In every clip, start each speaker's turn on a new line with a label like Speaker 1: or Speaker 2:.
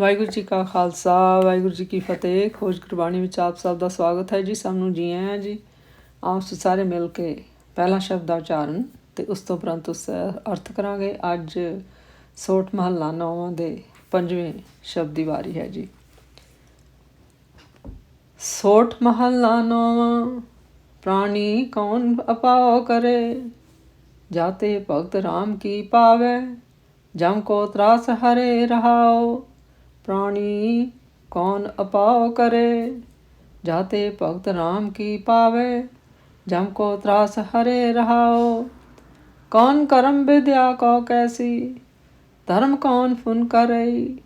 Speaker 1: ਵਾਹਿਗੁਰੂ ਜੀ ਕਾ ਖਾਲਸਾ, ਵਾਹਿਗੁਰੂ ਜੀ ਕੀ ਫਤਿਹ। ਖੋਜ ਗੁਰਬਾਣੀ ਵਿੱਚ ਆਪ ਸਭ ਦਾ ਸਵਾਗਤ ਹੈ ਜੀ, ਸਭ ਨੂੰ ਜੀ ਆਇਆਂ ਜੀ। ਆਪ ਸਾਰੇ ਮਿਲ ਕੇ ਪਹਿਲਾ ਸ਼ਬਦ ਦਾ ਉਚਾਰਨ ਤੇ ਉਸ ਤੋਂ ਉਪਰੰਤ ਉਸ ਅਰਥ ਕਰਾਂਗੇ। ਅੱਜ ਸੋਠ ਮਹੱਲਾ ਨੌਵਾਂ ਦੇ ਪੰਜਵੇਂ ਸ਼ਬਦ ਦੀ ਵਾਰੀ ਹੈ ਜੀ। ਸੋਠ ਮਹੱਲਾ ਨੌਵਾਂ, ਪ੍ਰਾਣੀ ਕੌਣ ਅਪਾਉ ਕਰੇ? ਜਾਤੇ ਭਗਤ ਰਾਮ ਕੀ ਪਾਵੇ? ਜਮ ਕੋ ਤਰਾਸ ਹਰੇ ਰਹਾਓ ਪ੍ਰਾਣੀ ਕੌਣ ਅਪਾਉ ਕਰੇ? ਜਾਤੇ ਭਗਤ ਰਾਮ ਕੀ ਪਾਵੇ? ਜਮ ਕੋ ਤਰਾਸ ਹਰੇ ਰਹਾਓ ਕੌਣ ਕਰਮ ਵਿਦਿਆ ਕੋ ਕੈਸੀ? ਧਰਮ ਕੌਣ ਫੁਨ ਕਰੇ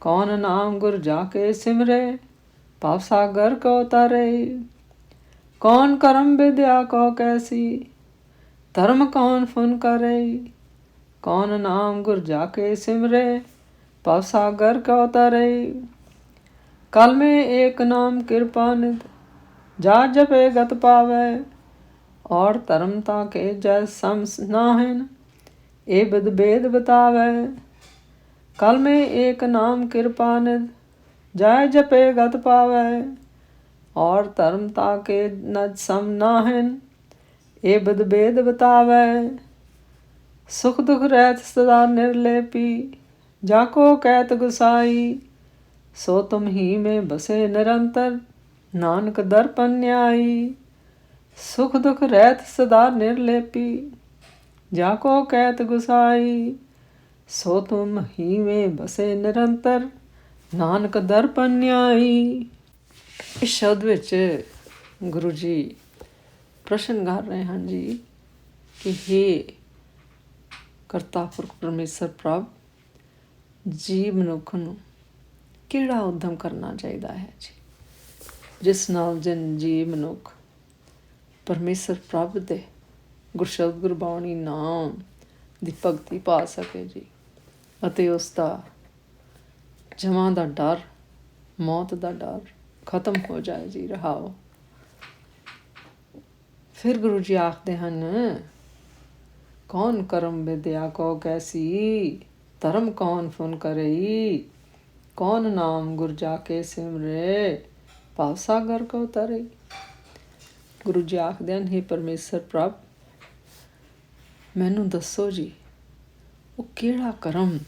Speaker 1: ਕੌਣ ਨਾਮ ਗੁਰ ਜਾ ਕੇ ਸਿਮਰੇ? ਪਾਪ ਸਾਗਰ ਕੋ ਤਰੇ ਕੌਣ ਕਰਮ ਵਿਦਿਆ ਕੋ ਕੈਸੀ? ਧਰਮ ਕੌਣ ਫੁਨ ਕਰੇ ਕੌਣ ਨਾਮ ਗੁਰ ਜਾ ਕੇ ਸਿਮਰੇ? ਭਵ ਸਾਗਰ ਕਾ ਤਰੇ ਕਲ ਮੇ ਏਕ ਨਾਮ ਕਿਰਪਾ ਨਿਤ ਜਾ ਜਪੇ ਗਤ ਪਾਵੇ। ਔਰ ਧਰਮ ਤਾ ਕੇ ਜੈ ਸਮਸ ਨਾਹਿਨ ਏ ਬਦ ਬੇਦ ਬਤਾਵੇ। ਕਲ ਮੇ ਏਕ ਨਾਮ ਕਿਰਪਾ ਨਿਤ ਜੈ ਜਪੇ ਗਤ ਪਾਵੇ। ਔਰ ਧਰਮ ਤਾ ਕੇ ਨਦ ਸਮ ਨਾਹਿਨ, ਇਹ ਬਦ ਬੇਦ ਬਤਾਵੇ। ਸੁਖ ਦੁਖ ਰਹਿਤ ਸਦਾ ਨਿਰਲੇਪੀ ਜਾ ਕੋ ਕਹਿਤ ਗੁਸਾਈ, ਸੋ ਤੁਮ ਹੀ ਮੇ ਬਸੇ ਨਿਰੰਤਰ, ਨਾਨਕ ਦਰਪਨ ਨਿਆਈ। ਸੁਖ ਦੁਖ ਰਹਿਤ ਸਦਾ ਨਿਰਲੇਪੀ, ਜਾ ਕੋ ਕਹਿਤ ਗੁਸਾਈ, ਸੋ ਤੁਮ ਹੀ ਮੇ ਬਸੇ ਨਿਰੰਤਰ, ਨਾਨਕ ਦਰਪਨ ਨਿਆਈ। ਇਸ ਸ਼ਬਦ ਵਿੱਚ ਗੁਰੂ ਜੀ ਪ੍ਰਸ਼ਨ ਕਰ ਰਹੇ ਹਨ ਜੀ ਕਿ हे ਕਰਤਾ ਪਰਮੇਸ਼ਰ ਪ੍ਰਭ ਜੀ ਮਨੁੱਖ ਨੂੰ ਕਿਹੜਾ ਉਦਮ ਕਰਨਾ ਚਾਹੀਦਾ ਹੈ ਜੀ? ਜਿਸ ਨਾਲ ਜਨ ਜੀ ਮਨੁੱਖ ਪਰਮੇਸ਼ਰ ਪ੍ਰਭ ਦੇ ਗੁਰਸ਼ਬਦ ਗੁਰਬਾਣੀ ਨਾਮ ਦੀ ਭਗਤੀ ਪਾ ਸਕੇ ਜੀ ਅਤੇ ਉਸ ਦਾ ਜਮਾਂ ਦਾ ਡਰ, ਮੌਤ ਦਾ ਡਰ ਖਤਮ ਹੋ ਜਾਏ ਜੀ, ਰਹਾਓ। ਫਿਰ ਗੁਰੂ ਜੀ ਆਖਦੇ ਹਨ, ਕੌਣ ਕਰਮ ਵਿਦਿਆ ਕੋ ਕੈਸੀ? ਧਰਮ ਕੌਣ ਫੁਨ ਕਰਈ? ਕੌਣ ਨਾਮ ਗੁਰ ਜਾ ਕੇ ਸਿਮਰੇ? ਭਵ ਸਾਗਰ ਕੋ ਤਰੇ ਗੁਰੂ ਜੀ ਆਖਦੇ ਹਨ हे ਪਰਮੇਸ਼ਰ ਪ੍ਰਭ, ਮੈਨੂੰ ਦੱਸੋ ਜੀ, ਉਹ ਕਿਹੜਾ ਕਰਮ,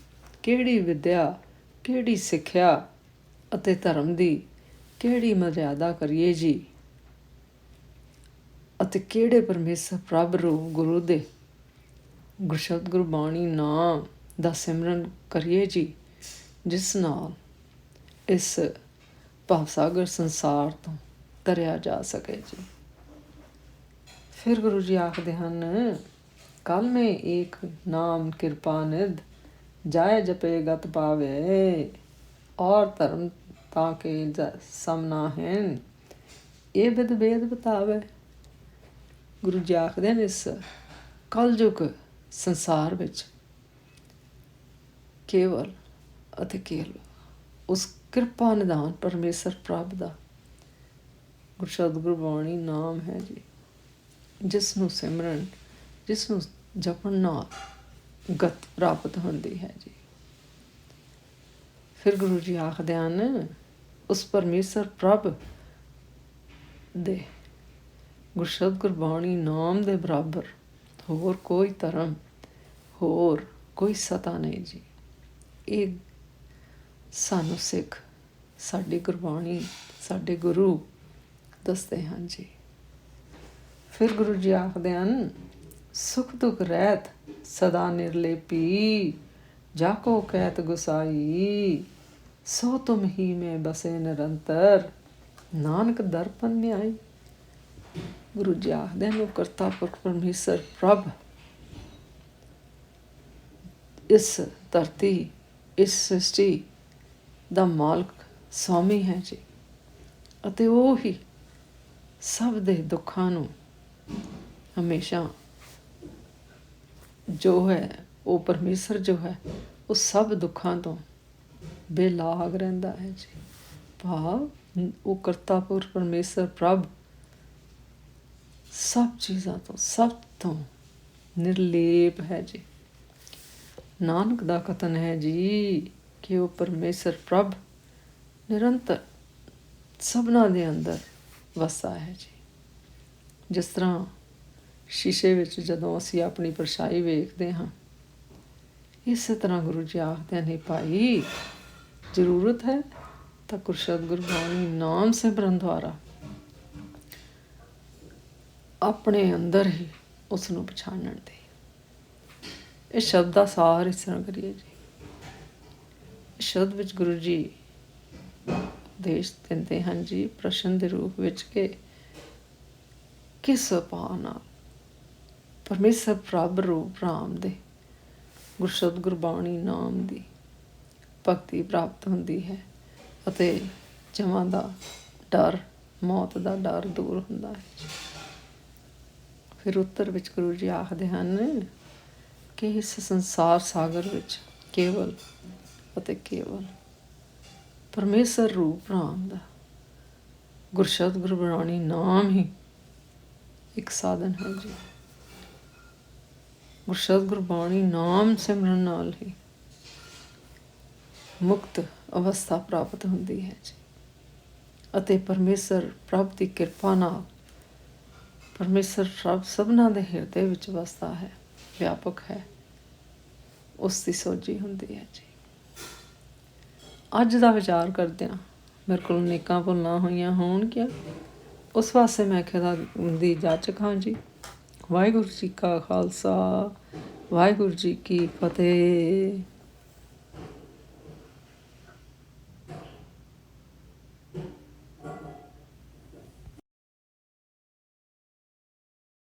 Speaker 1: ਕਿਹੜੀ ਵਿਦਿਆ, ਕਿਹੜੀ ਸਿੱਖਿਆ ਅਤੇ ਧਰਮ ਦੀ ਕਿਹੜੀ ਮਰਿਆਦਾ ਕਰੀਏ ਜੀ? ਅਤੇ ਕਿਹੜੇ ਪਰਮੇਸ਼ਰ ਪ੍ਰਭ ਰੂ ਗੁਰੂ ਦੇ ਗੁਰਸ਼ਬਦ ਗੁਰਬਾਣੀ ਨਾਮ ਦਾ ਸਿਮਰਨ ਕਰੀਏ ਜੀ, ਜਿਸ ਨਾਲ ਇਸ ਭਵਸਾਗਰ ਸੰਸਾਰ ਤੋਂ ਤਰਿਆ ਜਾ ਸਕੇ ਜੀ। ਫਿਰ ਗੁਰੂ ਜੀ ਆਖਦੇ ਹਨ ਕਲ ਮੇ ਏਕ ਨਾਮ ਕਿਰਪਾ ਨਿਧ, ਜਾਏ ਜਪੇ ਗਤ ਪਾਵੇ, ਔਰ ਧਰਮ ਤਾਂ ਕੇ ਜ- ਸਮਨਾ ਹੈ ਇਹ ਬਿਦ ਬੇਦ ਬਤਾਵੇ। ਗੁਰੂ ਜੀ ਆਖਦੇ ਨੇ ਇਸ ਕਲਯੁਗ ਸੰਸਾਰ ਵਿੱਚ ਕੇਵਲ ਅਤੇ ਕੇਵਲ ਉਸ ਕਿਰਪਾ ਨਿਦਾਨ ਪਰਮੇਸ਼ਰ ਪ੍ਰਭ ਦਾ ਗੁਰਸ਼ਬਦ ਗੁਰਬਾਣੀ ਨਾਮ ਹੈ ਜੀ ਜਿਸ ਨੂੰ ਸਿਮਰਨ ਜਿਸ ਨੂੰ ਜਪਣ ਨਾਲ ਗਤ ਪ੍ਰਾਪਤ ਹੁੰਦੀ ਹੈ ਜੀ। ਫਿਰ ਗੁਰੂ ਜੀ ਆਖਦੇ ਹਨ, ਉਸ ਪਰਮੇਸ਼ਰ ਪ੍ਰਭ ਦੇ ਗੁਰਸ਼ਬਦ ਗੁਰਬਾਣੀ ਨਾਮ ਦੇ ਬਰਾਬਰ ਹੋਰ ਕੋਈ ਧਰਮ, ਹੋਰ ਕੋਈ ਸਤਾ ਨਹੀਂ ਜੀ। ਇਹ ਸਾਨੂੰ ਸਿੱਖ, ਸਾਡੀ ਗੁਰਬਾਣੀ, ਸਾਡੇ ਗੁਰੂ ਦੱਸਦੇ ਹਨ ਜੀ। ਫਿਰ ਗੁਰੂ ਜੀ ਆਖਦੇ ਹਨ, ਸੁਖ ਦੁਖ ਰਹਿਤ ਸਦਾ ਨਿਰਲੇਪੀ ਜਾ ਕੋ ਕਹਿਤ ਗੁਸਾਈ, ਸੋ ਤੁਮ ਹੀ ਮੈਂ ਬਸੇ ਨਿਰੰਤਰ, ਨਾਨਕ ਦਰਪਨ ਨਿਆਈ। ਗੁਰੂ ਜੀ ਆਖਦੇ ਨੇ ਕਰਤਾ ਪੁਰਖ ਪਰਮੇਸ਼ਰ ਪ੍ਰਭ, ਇਸ ਧਰਤੀ ਇਸ ਸ੍ਰਿਸ਼ਟੀ ਦਾ ਮਾਲਕ ਸਵਾਮੀ ਹੈ ਜੀ। ਅਤੇ ਉਹ ਹੀ ਸਭ ਦੇ ਦੁੱਖਾਂ ਨੂੰ ਹਮੇਸ਼ਾ ਜੋ ਹੈ, ਉਹ ਪਰਮੇਸ਼ਰ ਜੋ ਹੈ, ਉਹ ਸਭ ਦੁੱਖਾਂ ਤੋਂ ਬੇਲਾਗ ਰਹਿੰਦਾ ਹੈ ਜੀ। ਭਾਵ ਉਹ ਕਰਤਾਪੁਰ ਪਰਮੇਸ਼ਰ ਪ੍ਰਭ ਸਭ ਚੀਜ਼ਾਂ ਤੋਂ, ਸਭ ਤੋਂ ਨਿਰਲੇਪ ਹੈ ਜੀ। ਨਾਨਕ ਦਾ ਕਥਨ ਹੈ ਜੀ ਕਿ ਉਹ ਪਰਮੇਸ਼ਰ ਪ੍ਰਭ ਨਿਰੰਤਰ ਸਭਨਾਂ ਦੇ ਅੰਦਰ ਵਸਾ ਹੈ ਜੀ। ਜਿਸ ਤਰ੍ਹਾਂ ਸ਼ੀਸ਼ੇ ਵਿੱਚ ਜਦੋਂ ਅਸੀਂ ਆਪਣੀ ਪਰਛਾਈ ਵੇਖਦੇ ਹਾਂ, ਇਸੇ ਤਰ੍ਹਾਂ ਗੁਰੂ ਜੀ ਆਖਦੇ ਨੇ, ਭਾਈ, ਜ਼ਰੂਰਤ ਹੈ ਤਾਂ ਗੁਰਸ਼ਬਦ ਗੁਰਬਾਣੀ ਨਾਮ ਸਿਮਰਨ ਦੁਆਰਾ ਆਪਣੇ ਅੰਦਰ ਹੀ ਉਸ ਨੂੰ ਪਛਾਣਨ ਦੇ। ਇਹ ਸ਼ਬਦ ਦਾ ਸਾਰ ਇਸ ਤਰ੍ਹਾਂ ਕਰੀਏ ਜੀ। ਸ਼ਬਦ ਵਿੱਚ ਗੁਰੂ ਜੀ ਉਪਦੇਸ਼ ਦਿੰਦੇ ਹਨ ਜੀ, ਪ੍ਰਸ਼ਨ ਦੇ ਰੂਪ ਵਿੱਚ ਕਿ ਕਿਸ ਉਪਾਅ ਨਾਲ ਪਰਮੇਸ਼ਰ ਪ੍ਰਭ ਰੂਪ ਰਾਮ ਦੇ, ਗੁਰਸ਼ਬਦ ਗੁਰਬਾਣੀ ਨਾਮ ਦੀ ਭਗਤੀ ਪ੍ਰਾਪਤ ਹੁੰਦੀ ਹੈ ਅਤੇ ਜਮਾਂ ਦਾ ਡਰ, ਮੌਤ ਦਾ ਡਰ ਦੂਰ ਹੁੰਦਾ ਹੈ ਫਿਰ ਉੱਤਰ ਵਿੱਚ ਗੁਰੂ ਜੀ ਆਖਦੇ ਹਨ ਕਿ ਇਸ ਸੰਸਾਰ ਸਾਗਰ ਵਿੱਚ ਕੇਵਲ ਅਤੇ ਕੇਵਲ ਪਰਮੇਸ਼ਰ ਰੂਪ ਰਾਮ ਦਾ ਗੁਰਸ਼ਬਦ ਗੁਰਬਾਣੀ ਨਾਮ ਹੀ ਇੱਕ ਸਾਧਨ ਹੈ ਜੀ। ਗੁਰਸ਼ਤ ਗੁਰਬਾਣੀ ਨਾਮ ਸਿਮਰਨ ਨਾਲ ਹੀ ਮੁਕਤ ਅਵਸਥਾ ਪ੍ਰਾਪਤ ਹੁੰਦੀ ਹੈ ਜੀ। ਅਤੇ ਪਰਮੇਸ਼ਰ ਪ੍ਰਭ ਦੀ ਕਿਰਪਾ ਨਾਲ ਪਰਮੇਸ਼ਰ ਪ੍ਰਭ ਸਭਨਾ ਦੇ ਹਿਰਦੇ ਵਿੱਚ ਵਸਦਾ ਹੈ। ਵਿਆਪਕ ਹੈ। ਉਸ ਦੀ ਸੋਝੀ ਹੁੰਦੀ ਹੈ ਜੀ। ਅੱਜ ਦਾ ਵਿਚਾਰ ਕਰਦਿਆਂ ਮੇਰੇ ਕੋਲ ਨੇਕਾਂ ਭੁੱਲਾਂ ਹੋਈਆਂ ਹੋਣਗੀਆਂ। ਉਸ ਵਾਸਤੇ ਮੈਂ ਖਿਦਾ ਦੀ ਜਾਚਕ ਹਾਂ ਜੀ। ਵਾਹਿਗੁਰੂ ਜੀ ਕਾ ਖਾਲਸਾ, ਵਾਹਿਗੁਰੂ ਜੀ ਕੀ ਫਤਿਹ।